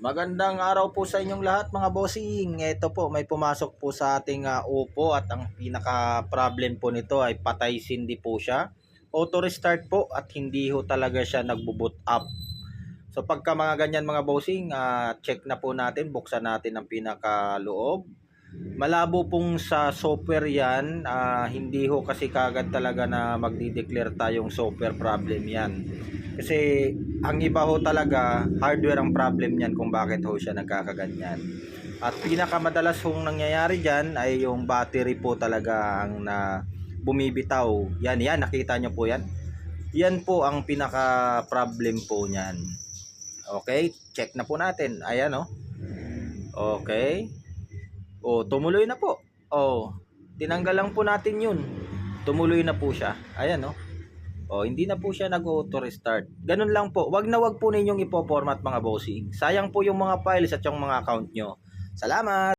Magandang araw po sa inyong lahat mga bossing. Ito po, may pumasok po sa ating ah, Oppo at ang pinaka-problem po nito ay patay sindi po siya. Auto restart po at hindi ho talaga siya nagbo-boot up. So pagka mga ganyan mga bossing, ah, check na po natin, buksan natin ang pinaka-loob. Malabo pong sa software yan, ah, hindi ho kasi kagad talaga na magdi-declare tayong software problem yan. Kasi ang iba ho talaga, hardware ang problem niyan kung bakit ho siya nagkakaganyan. At pinakamadalas hong nangyayari dyan ay yung battery po talaga ang na bumibitaw. Yan, yan, nakita nyo po yan. Yan po ang pinaka problem po niyan. Okay, check na po natin. Ayan oh. Okay. Oh, tumuloy na po. Oh, tinanggal lang po natin yun. Tumuloy na po siya. Ayan oh. Oh, hindi na po siya nag-auto restart. Ganun lang po. Wag na wag po ninyong ipo-format mga bossing. Sayang po yung mga files at yung mga account nyo. Salamat!